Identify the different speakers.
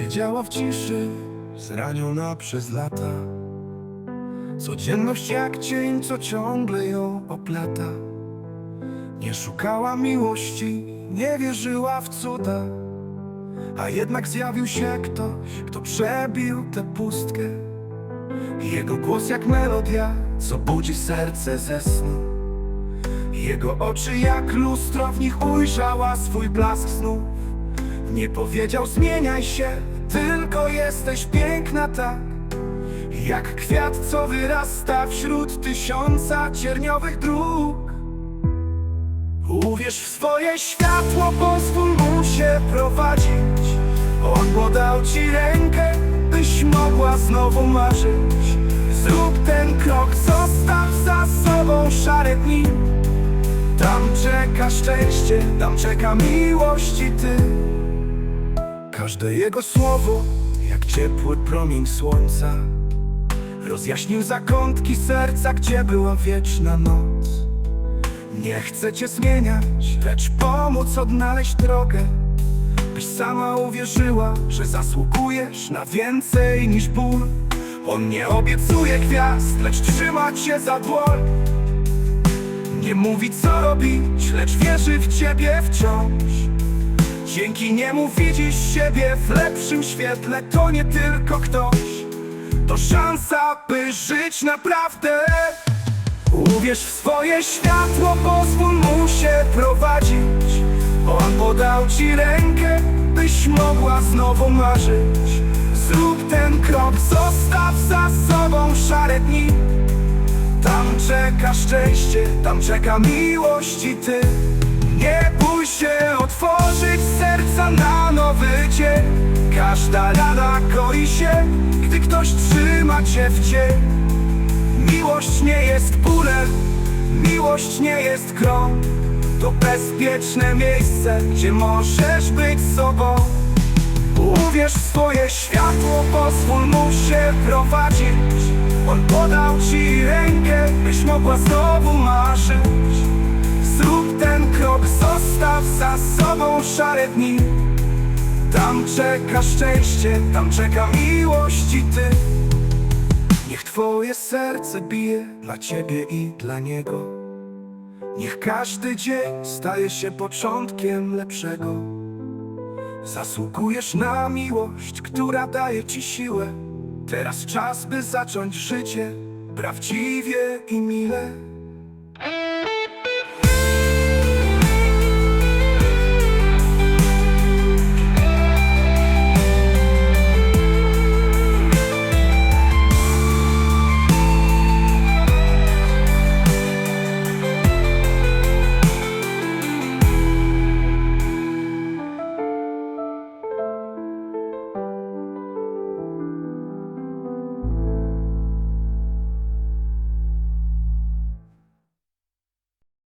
Speaker 1: Siedziała w ciszy, zraniona przez lata. Codzienność jak cień, co ciągle ją oplata. Nie szukała miłości, nie wierzyła w cuda. A jednak zjawił się ktoś, kto przebił tę pustkę. Jego głos jak melodia, co budzi serce ze snu. Jego oczy jak lustro, w nich ujrzała swój blask snów nie powiedział zmieniaj się, tylko jesteś piękna tak Jak kwiat, co wyrasta wśród tysiąca cierniowych dróg. Uwierz w swoje światło, pozwól mu się prowadzić. On podał ci rękę, byś mogła znowu marzyć. Zrób ten krok, zostaw za sobą szare dni. Tam czeka szczęście, tam czeka miłość i ty Każde jego słowo, jak ciepły promień słońca. Rozjaśnił zakątki serca, gdzie była wieczna noc. Nie chcę cię zmieniać, lecz pomóc odnaleźć drogę Byś sama uwierzyła, że zasługujesz na więcej niż ból. On nie obiecuje gwiazd, lecz trzyma cię za dłoń. Nie mówi co robić, lecz wierzy w ciebie wciąż Dzięki niemu widzisz siebie w lepszym świetle. To nie tylko ktoś. To szansa, by żyć naprawdę. Uwierz w swoje światło, pozwól mu się prowadzić. On podał ci rękę, byś mogła znowu marzyć. Zrób ten krok, zostaw za sobą szare dni. Tam czeka szczęście, tam czeka miłość i ty Nie bój się otworzyć serca na nowy dzień. Każda rana koi się, gdy ktoś trzyma cię w cień Miłość nie jest bólem, miłość nie jest grą. To bezpieczne miejsce, gdzie możesz być sobą. Uwierz w swoje światło, pozwól mu się prowadzić. On podał ci rękę, byś mogła znowu marzyć Zrób ten krok, zostaw za sobą szare dni. Tam czeka szczęście, tam czeka miłość i ty. Niech twoje serce bije dla ciebie i dla niego. Niech każdy dzień staje się początkiem lepszego. Zasługujesz na miłość, która daje ci siłę. Teraz czas, by zacząć życie prawdziwie i mile